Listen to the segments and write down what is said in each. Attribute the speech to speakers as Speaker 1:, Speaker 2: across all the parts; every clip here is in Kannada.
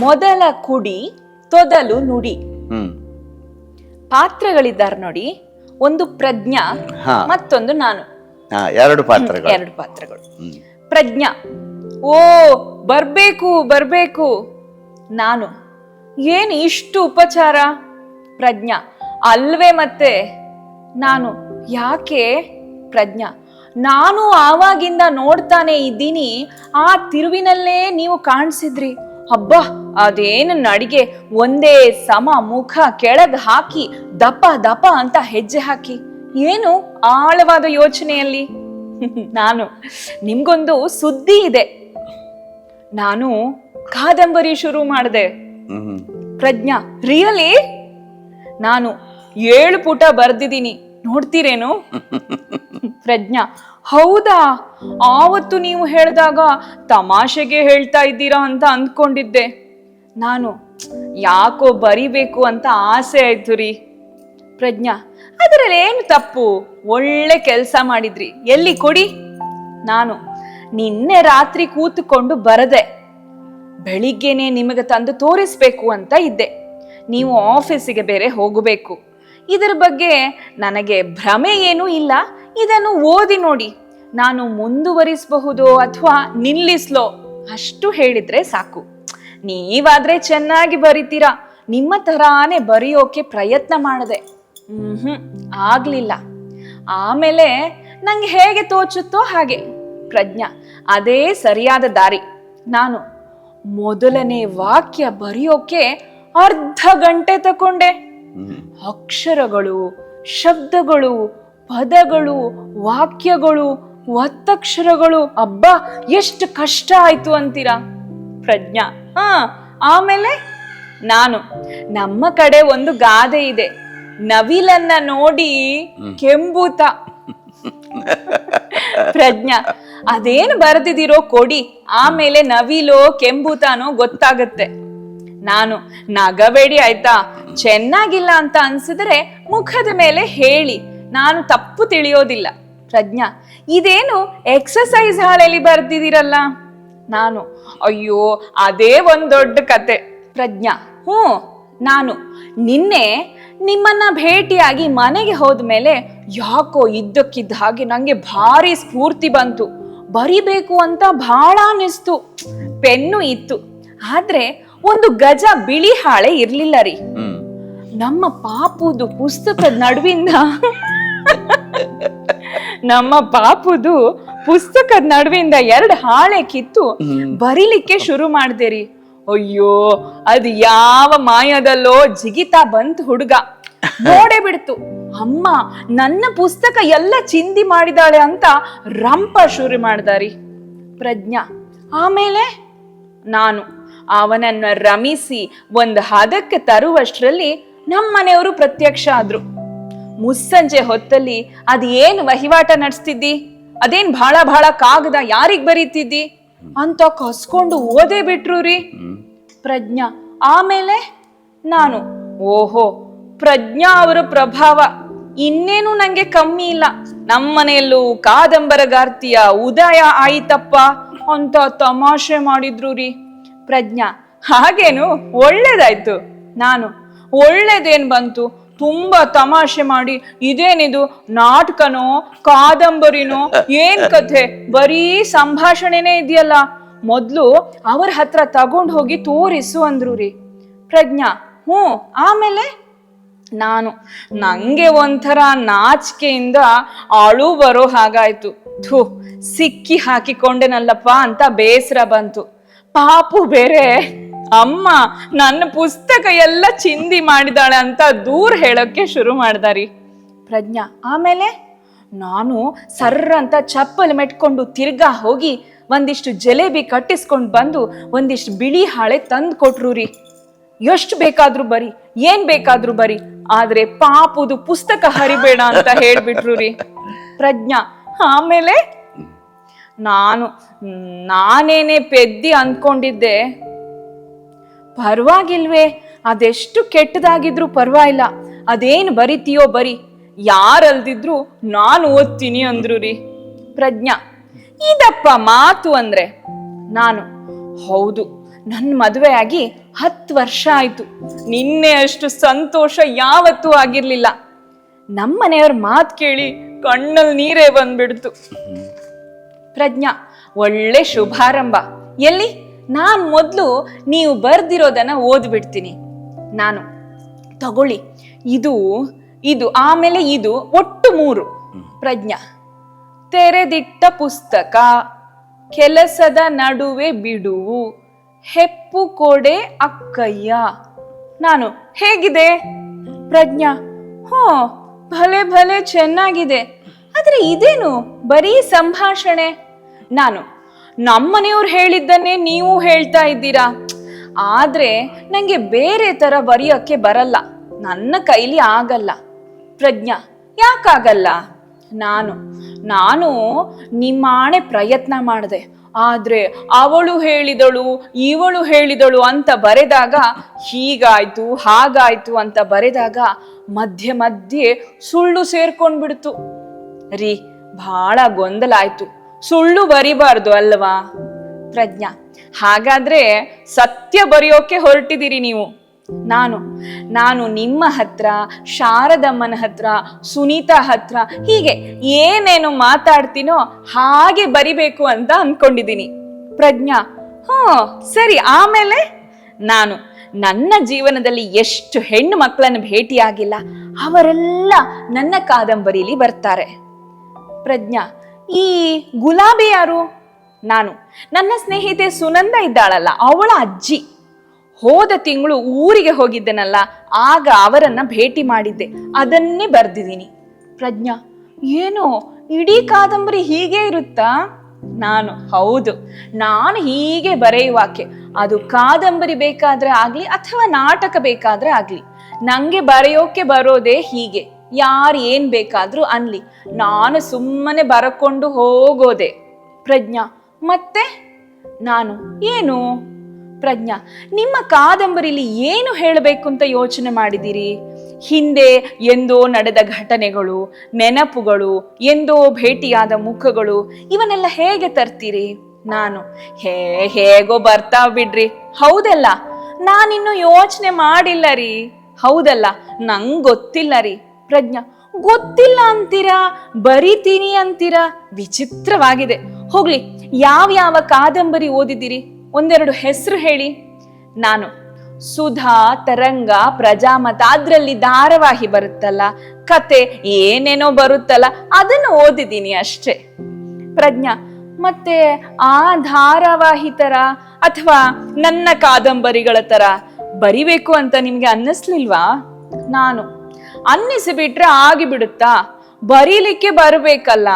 Speaker 1: ಮೊದಲ ಕುಡಿ ತೊದಲು ನುಡಿ.
Speaker 2: ಹ್ಮ್.
Speaker 1: ಪಾತ್ರಗಳಿದ್ದಾರೆ ನೋಡಿ ಒಂದು ಪ್ರಜ್ಞಾ. ಮತ್ತೊಂದು ನಾನು.
Speaker 2: ಎರಡು ಪಾತ್ರಗಳು.
Speaker 1: ಎರಡು ಪಾತ್ರಗಳು. ಪ್ರಜ್ಞಾ. ಓ, ಬರ್ಬೇಕು ಬರ್ಬೇಕು. ನಾನು. ಏನು ಇಷ್ಟು ಉಪಚಾರ? ಪ್ರಜ್ಞಾ. ಅಲ್ವೇ ಮತ್ತೆ. ನಾನು. ಯಾಕೆ? ಪ್ರಜ್ಞಾ. ನಾನು ಆವಾಗಿಂದ ನೋಡ್ತಾನೆ ಇದ್ದೀನಿ. ಆ ತಿರುವಿನಲ್ಲೇ ನೀವು ಕಾಣಿಸಿದ್ರಿ. ಹಬ್ಬ ಅದೇನು ನಡಿಗೆ. ಒಂದೇ ಸಮ ಮುಖ ಕೆಳಗೆ ಹಾಕಿ ದಪ ದಪ ಅಂತ ಹೆಜ್ಜೆ ಹಾಕಿ. ಏನು ಆಳವಾದ ಯೋಚನೆಯಲ್ಲಿ? ನಾನು ನಿಮ್ಗೊಂದು ಸುದ್ದಿ ಇದೆ. ನಾನು ಕಾದಂಬರಿ ಶುರು ಮಾಡಿದೆ. ಪ್ರಜ್ಞಾ ರಿಯಲಿ ನಾನು ಏಳು ಪುಟ ಬರ್ದಿದ್ದೀನಿ. ನೋಡ್ತೀರೇನು? ಪ್ರಜ್ಞಾ ಹೌದಾ? ಆವತ್ತು ನೀವು ಹೇಳಿದಾಗ ತಮಾಷೆಗೆ ಹೇಳ್ತಾ ಇದ್ದೀರಾ ಅಂತ ಅಂದ್ಕೊಂಡಿದ್ದೆ. ನಾನು ಯಾಕೋ ಬರಿಬೇಕು ಅಂತ ಆಸೆ ಆಯ್ತು ರೀ. ಪ್ರಜ್ಞಾ ಅದರಲ್ಲಿ ಏನು ತಪ್ಪು? ಒಳ್ಳೆ ಕೆಲಸ ಮಾಡಿದ್ರಿ. ಎಲ್ಲಿ ಕೊಡಿ? ನಾನು. ನಿನ್ನೆ ರಾತ್ರಿ ಕೂತುಕೊಂಡು ಬರದೆ. ಬೆಳಿಗ್ಗೆನೆ ನಿಮಗೆ ತಂದು ತೋರಿಸ್ಬೇಕು ಅಂತ ಇದ್ದೆ. ನೀವು ಆಫೀಸಿಗೆ ಬೇರೆ ಹೋಗಬೇಕು. ಇದರ ಬಗ್ಗೆ ನನಗೆ ಭ್ರಮೆ ಏನೂ ಇಲ್ಲ. ಇದನ್ನು ಓದಿ ನೋಡಿ. ನಾನು ಮುಂದುವರಿಸಬಹುದೋ ಅಥವಾ ನಿಲ್ಲಿಸ್ಲೋ? ಅಷ್ಟು ಹೇಳಿದ್ರೆ ಸಾಕು. ನೀವಾದ್ರೆ ಚೆನ್ನಾಗಿ ಬರಿತೀರಾ. ನಿಮ್ಮ ತರಾನೇ ಬರೆಯೋಕೆ ಪ್ರಯತ್ನ ಮಾಡಿದೆ. ಹ್ಮ್ ಆಗ್ಲಿಲ್ಲ. ಆಮೇಲೆ ನಂಗೆ ಹೇಗೆ ತೋಚುತ್ತೋ ಹಾಗೆ. ಪ್ರಜ್ಞಾ ಅದೇ ಸರಿಯಾದ ದಾರಿ. ನಾನು ಮೊದಲನೇ ವಾಕ್ಯ ಬರೆಯೋಕೆ ಅರ್ಧ ಗಂಟೆ ತಕೊಂಡೆ. ಅಕ್ಷರಗಳು ಶಬ್ದಗಳು ಪದಗಳು ವಾಕ್ಯಗಳು ಒತ್ತಕ್ಷರಗಳು. ಅಬ್ಬಾ ಎಷ್ಟು ಕಷ್ಟ ಆಯ್ತು ಅಂತೀರಾ? ಪ್ರಜ್ಞಾ ಹಾ ಆಮೇಲೆ ನಾನು. ನಮ್ಮ ಕಡೆ ಒಂದು ಗಾದೆ ಇದೆ. ನವಿಲನ್ನ ನೋಡಿ ಕೆಂಬೂತ. ಪ್ರಜ್ಞಾ. ಅದೇನು ಬರ್ದಿದಿರೋ ಕೊಡಿ. ಆಮೇಲೆ ನವಿಲೋ ಕೆಂಬೂತಾನೋ ಗೊತ್ತಾಗತ್ತೆ. ನಾನು ನಗಬೇಡಿ ಆಯ್ತಾ? ಚೆನ್ನಾಗಿಲ್ಲ ಅಂತ ಅನ್ಸಿದ್ರೆ ಮುಖದ ಮೇಲೆ ಹೇಳಿ. ನಾನು ತಪ್ಪು ತಿಳಿಯೋದಿಲ್ಲ. ಪ್ರಜ್ಞಾ. ಇದೇನು ಎಕ್ಸಸೈಸ್ ಹಾಳೆಯಲ್ಲಿ ಬರ್ದಿದ್ದೀರಲ್ಲ? ನಾನು. ಅಯ್ಯೋ ಅದೇ ಒಂದ್ ದೊಡ್ಡ ಕತೆ. ಪ್ರಜ್ಞಾ. ಹ್ಞೂ. ನಾನು ನಿನ್ನೆ ನಿಮ್ಮನ್ನ ಭೇಟಿಯಾಗಿ ಮನೆಗೆ ಹೋದ್ಮೇಲೆ ಯಾಕೋ ಇದ್ದಕ್ಕಿದ್ದ ಹಾಗೆ ನಂಗೆ ಭಾರಿ ಸ್ಫೂರ್ತಿ ಬಂತು. ಬರಿಬೇಕು ಅಂತ ಬಹಳ ಅನಿಸ್ತು ಪೆನ್ನು ಇತ್ತು. ಆದ್ರೆ ಒಂದು ಗಜ ಬಿಳಿ ಹಾಳೆ ಇರ್ಲಿಲ್ಲ ರೀ. ನಮ್ಮ ಪಾಪುದು ಪುಸ್ತಕದ ನಡುವಿಂದ ನಮ್ಮ ಪಾಪುದು ಪುಸ್ತಕದ ನಡುವಿಂದ ಎರಡು ಹಾಳೆ ಕಿತ್ತು ಬರಿಲಿಕ್ಕೆ ಶುರು ಮಾಡಿದೆ ರೀ. ಅಯ್ಯೋ, ಅದು ಯಾವ ಮಾಯದಲ್ಲೋ ಜಿಗಿತಾ ಬಂತು ಹುಡುಗ. ನೋಡೇ ಬಿಡ್ತು. ಅಮ್ಮ, ನನ್ನ ಪುಸ್ತಕ ಎಲ್ಲ ಚಿಂದಿ ಮಾಡಿದಾಳೆ ಅಂತ ರಂಪ ಶುರು ಮಾಡ್ದಾರಿ. ಪ್ರಜ್ಞಾ, ಆಮೇಲೆ? ನಾನು. ಅವನನ್ನ ರಮಿಸಿ ಒಂದು ಹದಕ್ಕೆ ತರುವಷ್ಟರಲ್ಲಿ ನಮ್ಮನೆಯವರು ಪ್ರತ್ಯಕ್ಷ ಆದ್ರು. ಮುಸ್ಸಂಜೆ ಹೊತ್ತಲ್ಲಿ ಅದೇನು ವಹಿವಾಟ ನಡೆಸ್ತಿದ್ದಿ? ಅದೇನ್ ಬಹಳ ಬಹಳ ಕಾಗದ ಯಾರಿಗ್ ಬರೀತಿದ್ದಿ? ಅಂತ ಕಸ್ಕೊಂಡು ಓದೇ ಬಿಟ್ರು ರೀ. ಪ್ರಜ್ಞಾ. ಆಮೇಲೆ ನಾನು, ಓಹೋ, ಪ್ರಜ್ಞಾ ಅವರ ಪ್ರಭಾವ. ಇನ್ನೇನು ನಂಗೆ ಕಮ್ಮಿ ಇಲ್ಲ. ನಮ್ಮನೆಯಲ್ಲೂ ಕಾದಂಬರಗಾರ್ತಿಯ ಉದಯ ಆಯಿತಪ್ಪ ಅಂತ ತಮಾಷೆ ಮಾಡಿದ್ರು ರೀ. ಪ್ರಜ್ಞಾ. ಹಾಗೇನು? ಒಳ್ಳೇದಾಯ್ತು. ನಾನು, ಒಳ್ಳೇದೇನ್ ಬಂತು? ತುಂಬಾ ತಮಾಷೆ ಮಾಡಿ, ಇದೇನಿದು ನಾಟಕನೋ, ಕಾದಂಬರಿನೋ, ಏನ್ ಕಥೆ? ಬರೀ ಸಂಭಾಷಣೆನೇ ಇದೆಯಲ್ಲ. ಮೊದ್ಲು ಅವ್ರ ಹತ್ರ ತಗೊಂಡ್ ಹೋಗಿ ತೋರಿಸು ಅಂದ್ರು ರೀ. ಪ್ರಜ್ಞಾ, ಹ್ಞೂ, ಆಮೇಲೆ? ನಾನು, ನಂಗೆ ಒಂಥರ ನಾಚಿಕೆಯಿಂದ ಅಳು ಬರೋ ಹಾಗಾಯ್ತು. ಥೂ, ಸಿಕ್ಕಿ ಹಾಕಿಕೊಂಡೆನಲ್ಲಪ್ಪ ಅಂತ ಬೇಸರ ಬಂತು. ಪಾಪು ಬೇರೆ. ಅಮ್ಮ, ನನ್ನ ಪುಸ್ತಕ ಎಲ್ಲ ಚಿಂದಿ ಮಾಡಿದಾಳೆ ಅಂತ ದೂರ ಹೇಳೋಕ್ಕೆ ಶುರು ಮಾಡ್ದಾರಿ. ಪ್ರಜ್ಞಾ, ಆಮೇಲೆ? ನಾನು ಸರ್ರ ಅಂತ ಚಪ್ಪಲ್ ಮೆಟ್ಕೊಂಡು ತಿರ್ಗಾ ಹೋಗಿ ಒಂದಿಷ್ಟು ಜಲೇಬಿ ಕಟ್ಟಿಸ್ಕೊಂಡು ಬಂದು ಒಂದಿಷ್ಟು ಬಿಳಿ ಹಾಳೆ ತಂದು ಕೊಟ್ರು ರೀ ಎಷ್ಟು ಬೇಕಾದ್ರೂ ಬರಿ, ಏನ್ ಬೇಕಾದ್ರೂ ಬರಿ, ಆದ್ರೆ ಪಾಪುದು ಪುಸ್ತಕ ಹರಿಬೇಡ ಅಂತ ಹೇಳ್ಬಿಟ್ರು ರೀ ಪ್ರಜ್ಞಾ, ಆಮೇಲೆ? ನಾನು, ನಾನೇನೆ ಪೆದ್ದಿ ಅಂದ್ಕೊಂಡಿದ್ದೆ. ಪರವಾಗಿಲ್ವೇ? ಅದೆಷ್ಟು ಕೆಟ್ಟದಾಗಿದ್ರು ಪರವಾಗಿಲ್ಲ. ಅದೇನು ಬರಿತೀಯೋ ಬರಿ. ಯಾರಲ್ದಿದ್ರು ನಾನು ಓದ್ತೀನಿ ಅಂದ್ರು ರೀ. ಪ್ರಜ್ಞಾ ಇದಪ್ಪ ಮಾತು ಅಂದ್ರೆ? ನಾನು ಹೌದು ನನ್ನ ಮದುವೆ ಆಗಿ ಹತ್ತು ವರ್ಷ ಆಯ್ತು. ನಿನ್ನೆ ಅಷ್ಟು ಸಂತೋಷ ಯಾವತ್ತೂ ಆಗಿರ್ಲಿಲ್ಲ. ನಮ್ಮನೆಯವ್ರ ಮಾತು ಕೇಳಿ ಕಣ್ಣಲ್ಲಿ ನೀರೇ ಬಂದ್ಬಿಡ್ತು. ಪ್ರಜ್ಞಾ ಒಳ್ಳೆ ಶುಭಾರಂಭ. ಎಲ್ಲಿ? ನಾನ್ ಮೊದಲು ನೀವು ಬರ್ದಿರೋದನ್ನ ಓದ್ಬಿಡ್ತೀನಿ. ನಾನು. ತಗೊಳ್ಳಿ. ಇದು ಇದು, ಆಮೇಲೆ ಇದು ಒಟ್ಟು ಮೂರು. ಪ್ರಜ್ಞಾ. ತೆರೆದಿಟ್ಟ ಪುಸ್ತಕ. ಕೆಲಸದ ನಡುವೆ ಬಿಡುವು. ಹೆಪ್ಪು ಕೊಡೆ ಅಕ್ಕಯ್ಯ. ನಾನು, ಹೇಗಿದೆ? ಪ್ರಜ್ಞಾ. ಹೋ, ಭಲೆ ಭಲೆ ಚೆನ್ನಾಗಿದೆ. ಆದ್ರೆ ಇದೇನು ಬರೀ ಸಂಭಾಷಣೆ? ನಾನು ನಮ್ಮನೆಯವ್ರು ಹೇಳಿದ್ದನ್ನೇ ನೀವು ಹೇಳ್ತಾ ಇದ್ದೀರಾ? ಆದ್ರೆ ನಂಗೆ ಬೇರೆ ತರ ಬರೆಯೋಕ್ಕೆ ಬರಲ್ಲ. ನನ್ನ ಕೈಲಿ ಆಗಲ್ಲ. ಪ್ರಜ್ಞಾ, ಯಾಕಾಗಲ್ಲ? ನಾನು ನಾನು ನಿಮ್ಮಾಣೆ ಪ್ರಯತ್ನ ಮಾಡಿದೆ. ಆದ್ರೆ ಅವಳು ಹೇಳಿದಳು, ಇವಳು ಹೇಳಿದಳು ಅಂತ ಬರೆದಾಗ ಹೀಗಾಯ್ತು, ಹಾಗಾಯ್ತು ಅಂತ ಬರೆದಾಗ ಮಧ್ಯೆ ಮಧ್ಯೆ ಸುಳ್ಳು ಸೇರ್ಕೊಂಡ್ಬಿಡ್ತು. ರೀ ಬಹಳ ಗೊಂದಲ ಆಯ್ತು. ಸುಳ್ಳು ಬರಿಬಾರ್ದು ಅಲ್ವಾ? ಪ್ರಜ್ಞಾ, ಹಾಗಾದ್ರೆ ಸತ್ಯ ಬರೆಯೋಕೆ ಹೊರಟಿದ್ದೀರಿ ನೀವು. ನಾನು ನಾನು ನಿಮ್ಮ ಹತ್ರ, ಶಾರದಮ್ಮನ ಹತ್ರ, ಸುನೀತಾ ಹತ್ರ, ಹೀಗೆ ಏನೇನು ಮಾತಾಡ್ತೀನೋ ಹಾಗೆ ಬರಿಬೇಕು ಅಂತ ಅನ್ಕೊಂಡಿದ್ದೀನಿ. ಪ್ರಜ್ಞಾ, ಹ್ಞೂ, ಸರಿ, ಆಮೇಲೆ? ನಾನು, ನನ್ನ ಜೀವನದಲ್ಲಿ ಎಷ್ಟು ಹೆಣ್ಣು ಮಕ್ಕಳನ್ನು ಭೇಟಿಯಾಗಿಲ್ಲ, ಅವರೆಲ್ಲ ನನ್ನ ಕಾದಂಬರಿಲಿ ಬರ್ತಾರೆ. ಪ್ರಜ್ಞಾ ಈ ಗುಲಾಬಿ ಯಾರು? ನಾನು. ನನ್ನ ಸ್ನೇಹಿತೆ ಸುನಂದ ಇದ್ದಾಳಲ್ಲ, ಅವಳ ಅಜ್ಜಿ. ಹೋದ ತಿಂಗಳು ಊರಿಗೆ ಹೋಗಿದ್ದೆನಲ್ಲ, ಆಗ ಅವರನ್ನ ಭೇಟಿ ಮಾಡಿದ್ದೆ. ಅದನ್ನೇ ಬರ್ದಿದ್ದೀನಿ. ಪ್ರಜ್ಞಾ, ಏನು, ಇಡೀ ಕಾದಂಬರಿ ಹೀಗೆ ಇರುತ್ತಾ? ನಾನು, ಹೌದು. ನಾನು ಹೀಗೆ ಬರೆಯುವಾಕೆ ಅದು ಕಾದಂಬರಿ ಬೇಕಾದ್ರೆ ಆಗ್ಲಿ ಅಥವಾ ನಾಟಕ ಬೇಕಾದ್ರೆ ಆಗ್ಲಿ. ನಂಗೆ ಬರೆಯೋಕೆ ಬರೋದೇ ಹೀಗೆ. ಯಾರು ಏನ್ ಬೇಕಾದರೂ ಅನ್ಲಿ. ನಾನು ಸುಮ್ಮನೆ ಬರಕೊಂಡು ಹೋಗೋದೆ. ಪ್ರಜ್ಞಾ, ಮತ್ತೆ? ನಾನು, ಏನು? ಪ್ರಜ್ಞಾ, ನಿಮ್ಮ ಕಾದಂಬರಿಲಿ ಏನು ಹೇಳಬೇಕು ಅಂತ ಯೋಚನೆ ಮಾಡಿದಿರಿ ಹಿಂದೆ ಎಂದೋ ನಡೆದ ಘಟನೆಗಳು, ನೆನಪುಗಳು, ಎಂದೋ ಭೇಟಿಯಾದ ಮುಖಗಳು, ಇವನ್ನೆಲ್ಲ ಹೇಗೆ ತರ್ತೀರಿ? ನಾನು, ಹೇ, ಹೇಗೋ ಬರ್ತಾ ಬಿಡ್ರಿ. ಹೌದಲ್ಲ? ನಾನಿನ್ನು ಯೋಚನೆ ಮಾಡಿಲ್ಲ ರೀ. ಹೌದಲ್ಲ? ನಂಗೆ ಗೊತ್ತಿಲ್ಲ ರೀ. ಪ್ರಜ್ಞಾ. ಗೊತ್ತಿಲ್ಲ ಅಂತೀರಾ? ಬರಿತೀನಿ ಅಂತೀರಾ? ವಿಚಿತ್ರವಾಗಿದೆ. ಹೋಗ್ಲಿ ಯಾವ ಯಾವ ಕಾದಂಬರಿ ಓದಿದ್ದೀರಿ? ಒಂದೆರಡು ಹೆಸರು ಹೇಳಿ. ನಾನು, ಸುಧಾ, ತರಂಗ ಪ್ರಜಾಮತ ಅದ್ರಲ್ಲಿ ಧಾರಾವಾಹಿ ಬರುತ್ತಲ್ಲ, ಕತೆ ಏನೇನೋ ಬರುತ್ತಲ್ಲ, ಅದನ್ನು ಓದಿದ್ದೀನಿ ಅಷ್ಟೇ. ಪ್ರಜ್ಞಾ, ಮತ್ತೆ ಆ ಧಾರಾವಾಹಿ ತರ ಅಥವಾ ನನ್ನ ಕಾದಂಬರಿಗಳ ತರ ಬರಿಬೇಕು ಅಂತ ನಿಮ್ಗೆ ಅನ್ನಿಸ್ಲಿಲ್ವಾ? ನಾನು ಅನ್ನಿಸಿ ಬಿಟ್ರೆ ಆಗಿಬಿಡುತ್ತಾ? ಬರೀಲಿಕ್ಕೆ ಬರಬೇಕಲ್ಲ.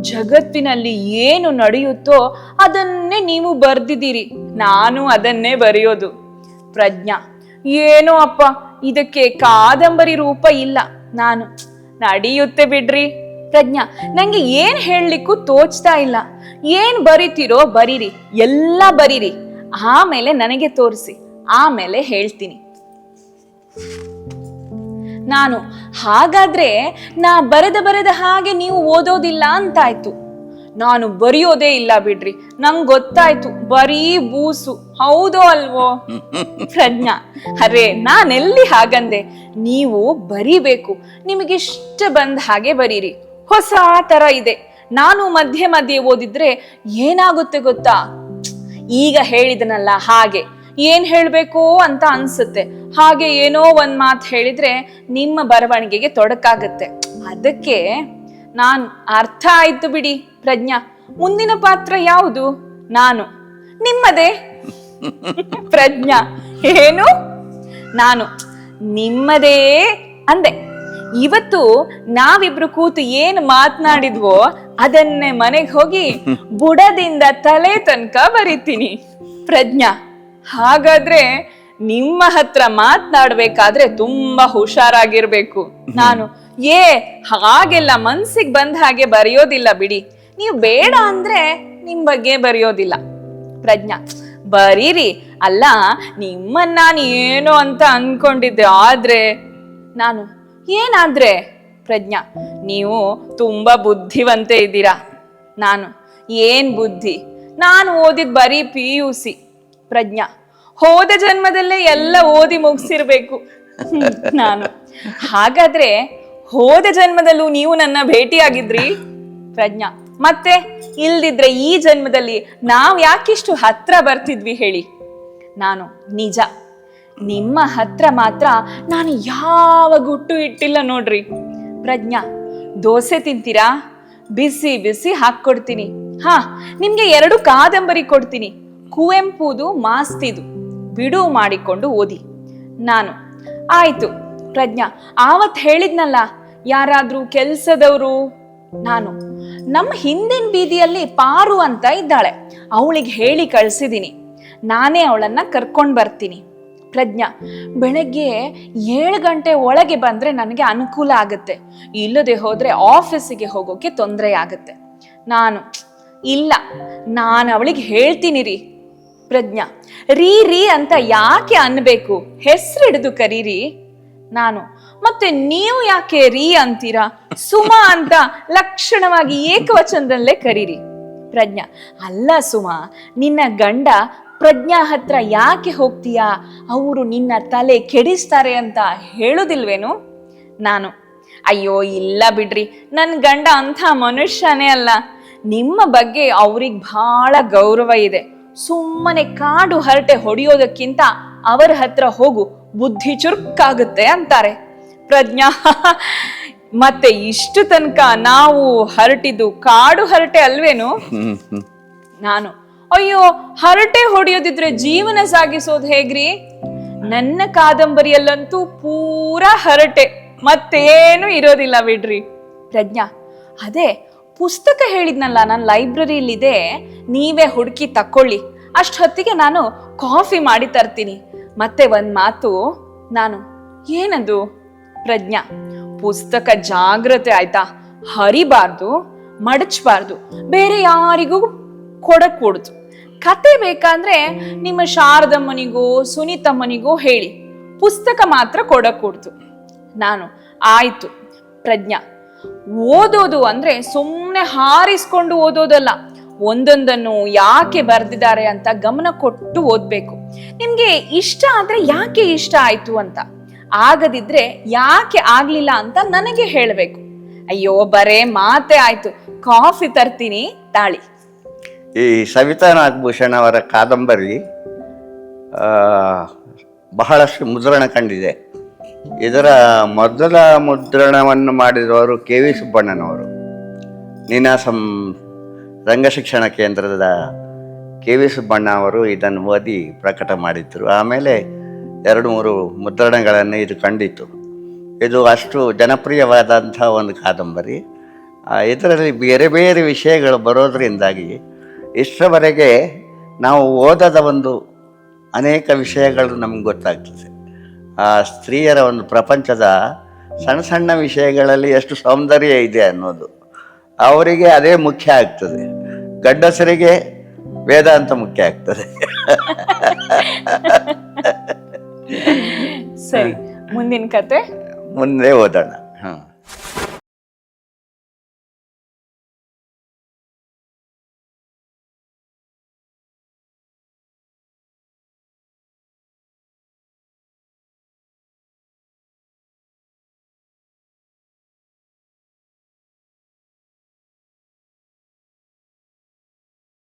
Speaker 1: ಜಗತ್ತಿನಲ್ಲಿ ಏನು ನಡೆಯುತ್ತೋ ಅದನ್ನೇ ನೀವು ಬರ್ದಿದ್ದೀರಿ. ನಾನು ಅದನ್ನೇ ಬರೆಯೋದು. ಪ್ರಜ್ಞಾ, ಏನೋ ಅಪ್ಪ, ಇದಕ್ಕೆ ಕಾದಂಬರಿ ರೂಪ ಇಲ್ಲ. ನಾನು, ನಡೆಯುತ್ತೆ ಬಿಡ್ರಿ. ಪ್ರಜ್ಞಾ, ನಂಗೆ ಏನ್ ಹೇಳಲಿಕ್ಕೂ ತೋಚ್ತಾ ಇಲ್ಲ. ಏನ್ ಬರಿತೀರೋ ಬರೀರಿ, ಎಲ್ಲ ಬರೀರಿ. ಆಮೇಲೆ ನನಗೆ ತೋರಿಸಿ. ಆಮೇಲೆ ಹೇಳ್ತೀನಿ. ನಾನು. ಹಾಗಾದ್ರೆ ನಾ ಬರೆದ ಬರೆದ ಹಾಗೆ ನೀವು ಓದೋದಿಲ್ಲ ಅಂತಾಯ್ತು. ನಾನು ಬರೆಯೋದೇ ಇಲ್ಲ ಬಿಡ್ರಿ. ನಂಗ್ ಗೊತ್ತಾಯ್ತು. ಬರೀ ಬೂಸು. ಹೌದೋ ಅಲ್ವೋ? ಪ್ರಜ್ಞಾ. ಅರೆ, ನಾನೆಲ್ಲಿ ಹಾಗಂದೆ? ನೀವು ಬರಿಬೇಕು. ನಿಮಗಿಷ್ಟ ಬಂದ ಹಾಗೆ ಬರೀರಿ. ಹೊಸ ತರ ಇದೆ. ನಾನು ಮಧ್ಯೆ ಮಧ್ಯೆ ಓದಿದ್ರೆ ಏನಾಗುತ್ತೆ ಗೊತ್ತಾ? ಈಗ ಹೇಳಿದನಲ್ಲ ಹಾಗೆ. ಏನ್ ಹೇಳ್ಬೇಕು ಅಂತ ಅನ್ಸುತ್ತೆ. ಹಾಗೆ ಏನೋ ಒಂದ್ ಮಾತು ಹೇಳಿದ್ರೆ ನಿಮ್ಮ ಬರವಣಿಗೆಗೆ ತೊಡಕಾಗತ್ತೆ. ಅದಕ್ಕೆ ನಾನ್ ಅರ್ಥ ಆಯ್ತು ಬಿಡಿ ಪ್ರಜ್ಞಾ. ಮುಂದಿನ ಪಾತ್ರ ಯಾವುದು? ನಾನು. ನಿಮ್ಮದೇ. ಪ್ರಜ್ಞಾ. ಏನು? ನಾನು. ನಿಮ್ಮದೇ ಅಂದೆ. ಇವತ್ತು ನಾವಿಬ್ರು ಕೂತು ಏನ್ ಮಾತನಾಡಿದ್ವೋ ಅದನ್ನೇ ಮನೆಗೆ ಹೋಗಿ ಬುಡದಿಂದ ತಲೆ ತನಕ ಬರಿತೀನಿ. ಪ್ರಜ್ಞಾ. ಹಾಗಾದ್ರೆ ನಿಮ್ಮ ಹತ್ರ ಮಾತನಾಡ್ಬೇಕಾದ್ರೆ ತುಂಬಾ ಹುಷಾರಾಗಿರ್ಬೇಕು. ನಾನು ಏ ಹಾಗೆಲ್ಲ ಮನ್ಸಿಗೆ ಬಂದ ಹಾಗೆ ಬರೆಯೋದಿಲ್ಲ ಬಿಡಿ. ನೀವು ಬೇಡ ಅಂದ್ರೆ ನಿಮ್ ಬಗ್ಗೆ ಬರೆಯೋದಿಲ್ಲ. ಪ್ರಜ್ಞಾ ಬರೀರಿ. ಅಲ್ಲ ನಿಮ್ಮನ್ನ ನಾನು ಏನು ಅಂತ ಅನ್ಕೊಂಡಿದ್ದೆ ಆದ್ರೆ ನಾನು ಏನಾದ್ರೆ? ಪ್ರಜ್ಞಾ ನೀವು ತುಂಬಾ ಬುದ್ಧಿವಂತೆ ಇದ್ದೀರಾ. ನಾನು ಏನ್ ಬುದ್ಧಿ? ನಾನು ಓದಿದ್ ಬರೀ ಪಿ ಯು ಸಿ ಪ್ರಜ್ಞಾ. ಹೋದ ಜನ್ಮದಲ್ಲೇ ಎಲ್ಲ ಓದಿ ಮುಗಿಸಿರ್ಬೇಕು. ನಾನು. ಹಾಗಾದ್ರೆ ಹೋದ ಜನ್ಮದಲ್ಲೂ ನೀವು ನನ್ನ ಭೇಟಿಯಾಗಿದ್ರಿ? ಪ್ರಜ್ಞಾ. ಮತ್ತೆ ಇಲ್ದಿದ್ರೆ ಈ ಜನ್ಮದಲ್ಲಿ ನಾವ್ ಯಾಕಿಷ್ಟು ಹತ್ರ ಬರ್ತಿದ್ವಿ ಹೇಳಿ. ನಾನು ನಿಜ. ನಿಮ್ಮ ಹತ್ರ ಮಾತ್ರ ನಾನು ಯಾವ ಗುಟ್ಟು ಇಟ್ಟಿಲ್ಲ ನೋಡ್ರಿ. ಪ್ರಜ್ಞಾ. ದೋಸೆ ತಿಂತೀರಾ? ಬಿಸಿ ಬಿಸಿ ಹಾಕ್ಕೊಡ್ತೀನಿ. ಹಾ ನಿಮ್ಗೆ ಎರಡು ಕಾದಂಬರಿ ಕೊಡ್ತೀನಿ. ಕುವೆಂಪುದು ಮಾಸ್ತಿದು. ಬಿಡುವು ಮಾಡಿಕೊಂಡು ಓದಿ. ನಾನು, ಆಯ್ತು, ಪ್ರಜ್ಞಾ, ಆವತ್ ಹೇಳಿದ್ನಲ್ಲ, ಯಾರಾದ್ರೂ ಕೆಲ್ಸದವರು? ನಾನು, ನಮ್ಮ ಹಿಂದಿನ ಬೀದಿಯಲ್ಲಿ ಪಾರು ಅಂತ ಇದ್ದಾಳೆ. ಅವಳಿಗೆ ಹೇಳಿ ಕಳ್ಸಿದೀನಿ. ನಾನೇ ಅವಳನ್ನ ಕರ್ಕೊಂಡು ಬರ್ತೀನಿ. ಪ್ರಜ್ಞಾ, ಬೆಳಗ್ಗೆ ಏಳು ಗಂಟೆ ಒಳಗೆ ಬಂದ್ರೆ ನನಗೆ ಅನುಕೂಲ ಆಗುತ್ತೆ. ಇಲ್ಲದೆ ಹೋದ್ರೆ ಆಫೀಸಿಗೆ ಹೋಗೋಕೆ ತೊಂದರೆ ಆಗುತ್ತೆ. ನಾನು, ಇಲ್ಲ, ನಾನು ಅವಳಿಗೆ ಹೇಳ್ತೀನಿ ರೀ. ಪ್ರಜ್ಞಾ. ರೀ ರೀ ಅಂತ ಯಾಕೆ ಅನ್ಬೇಕು ಹೆಸರು ಹಿಡಿದು ಕರೀರಿ. ನಾನು, ಮತ್ತೆ ನೀವು ಯಾಕೆ ರೀ ಅಂತೀರಾ? ಸುಮಾ ಅಂತ ಲಕ್ಷಣವಾಗಿ ಏಕವಚನದಲ್ಲೇ ಕರೀರಿ. ಪ್ರಜ್ಞಾ, ಅಲ್ಲ ಸುಮಾ, ನಿನ್ನ ಗಂಡ ಪ್ರಜ್ಞಾ ಹತ್ರ ಯಾಕೆ ಹೋಗ್ತೀಯಾ? ಅವರು ನಿನ್ನ ತಲೆ ಕೆಡಿಸ್ತಾರೆ ಅಂತ ಹೇಳುದಿಲ್ವೇನು? ನಾನು, ಅಯ್ಯೋ, ಇಲ್ಲ ಬಿಡ್ರಿ. ನನ್ನ ಗಂಡ ಅಂಥ ಮನುಷ್ಯನೇ ಅಲ್ಲ. ನಿಮ್ಮ ಬಗ್ಗೆ ಅವ್ರಿಗೆ ಬಹಳ ಗೌರವ ಇದೆ. ಸುಮ್ಮನೆ ಕಾಡು ಹರಟೆ ಹೊಡೆಯೋದಕ್ಕಿಂತ ಅವರ ಹತ್ರ ಹೋಗು, ಬುದ್ಧಿ ಚುರುಕಾಗುತ್ತೆ ಅಂತಾರೆ. ಪ್ರಜ್ಞಾ, ಮತ್ತೆ ಇಷ್ಟು ತನಕ ನಾವು ಹರಟಿದ್ದು ಕಾಡು ಹರಟೆ ಅಲ್ವೇನು? ನಾನು. ಅಯ್ಯೋ, ಹರಟೆ ಹೊಡೆಯೋದಿದ್ರೆ ಜೀವನ ಸಾಗಿಸೋದು ಹೇಗ್ರಿ? ನನ್ನ ಕಾದಂಬರಿಯಲ್ಲಂತೂ ಪೂರಾ ಹರಟೆ, ಮತ್ತೇನು ಇರೋದಿಲ್ಲ ಬಿಡ್ರಿ. ಪ್ರಜ್ಞಾ, ಅದೇ ಪುಸ್ತಕ ಹೇಳಿದ್ನಲ್ಲ ನನ್ನ ಲೈಬ್ರರಿಲಿದೆ ನೀವೇ ಹುಡುಕಿ ತಕ್ಕೊಳ್ಳಿ. ಅಷ್ಟೊತ್ತಿಗೆ ನಾನು ಕಾಫಿ ಮಾಡಿ ತರ್ತೀನಿ. ಮತ್ತೆ ಒಂದ್ ಮಾತು, ನಾನು, ಏನದು ಪ್ರಜ್ಞಾ? ಪುಸ್ತಕ ಜಾಗ್ರತೆ ಆಯ್ತಾ? ಹರಿಬಾರ್ದು, ಮಡಚಬಾರ್ದು, ಬೇರೆ ಯಾರಿಗೂ ಕೊಡಕೂಡ್ದು. ಕತೆ ಬೇಕಂದ್ರೆ ನಿಮ್ಮ ಶಾರದಮ್ಮನಿಗೂ, ಸುನೀತಮ್ಮನಿಗೂ ಹೇಳಿ. ಪುಸ್ತಕ ಮಾತ್ರ ಕೊಡಕೂಡ್ದು. ನಾನು, ಆಯ್ತು, ಪ್ರಜ್ಞಾ. ಓದೋದು ಅಂದ್ರೆ ಸುಮ್ಮನೆ ಹಾರಿಸ್ಕೊಂಡು ಓದೋದಲ್ಲ. ಒಂದೊಂದನ್ನು ಯಾಕೆ ಬರ್ದಿದ್ದಾರೆ ಅಂತ ಗಮನ ಕೊಟ್ಟು ಓದ್ಬೇಕು. ನಿಮ್ಗೆ ಇಷ್ಟ ಆದ್ರೆ ಯಾಕೆ ಇಷ್ಟ ಆಯ್ತು ಅಂತ? ಆಗದಿದ್ರೆ ಯಾಕೆ ಆಗ್ಲಿಲ್ಲ ಅಂತ ನನಗೆ ಹೇಳಬೇಕು. ಅಯ್ಯೋ, ಬರೇ ಮಾತೆ ಆಯ್ತು. ಕಾಫಿ ತರ್ತೀನಿ, ತಾಳಿ.
Speaker 2: ಈ ಸವಿತಾ ನಾಗಭೂಷಣ್ ಅವರ ಕಾದಂಬರಿ ಬಹಳಷ್ಟು ಮುದ್ರಣ ಕಂಡಿದೆ. ಇದರ ಮೊದಲ ಮುದ್ರಣವನ್ನು ಮಾಡಿದವರು ಕೆ ವಿ ಸುಬ್ಬಣ್ಣನವರು. ನೀನಾಸಂ ರಂಗಶಿಕ್ಷಣ ಕೇಂದ್ರದ ಕೆ ವಿ ಸುಬ್ಬಣ್ಣ ಅವರು ಇದನ್ನು ಓದಿ ಪ್ರಕಟ ಮಾಡಿದ್ದರು ಆಮೇಲೆ ಎರಡು ಮೂರು ಮುದ್ರಣಗಳನ್ನು ಇದು ಕಂಡಿತು ಇದು ಅಷ್ಟು ಜನಪ್ರಿಯವಾದಂಥ ಒಂದು ಕಾದಂಬರಿ. ಇದರಲ್ಲಿ ಬೇರೆ ಬೇರೆ ವಿಷಯಗಳು ಬರೋದರಿಂದಾಗಿ ಇಷ್ಟರವರೆಗೆ ನಾವು ಓದದ ಒಂದು ಅನೇಕ ವಿಷಯಗಳು ನಮ್ಗೆ ಗೊತ್ತಾಗ್ತದೆ. ಆ ಸ್ತ್ರೀಯರ ಒಂದು ಪ್ರಪಂಚದ ಸಣ್ಣ ಸಣ್ಣ ವಿಷಯಗಳಲ್ಲಿ ಎಷ್ಟು ಸೌಂದರ್ಯ ಇದೆ ಅನ್ನೋದು. ಅವರಿಗೆ ಅದೇ ಮುಖ್ಯ ಆಗ್ತದೆ. ಗಂಡಸರಿಗೆ ವೇದಾಂತ ಮುಖ್ಯ ಆಗ್ತದೆ.
Speaker 1: ಸರಿ ಮುಂದಿನ ಕತೆ?
Speaker 2: ಮುಂದೆ ಓದೋಣ.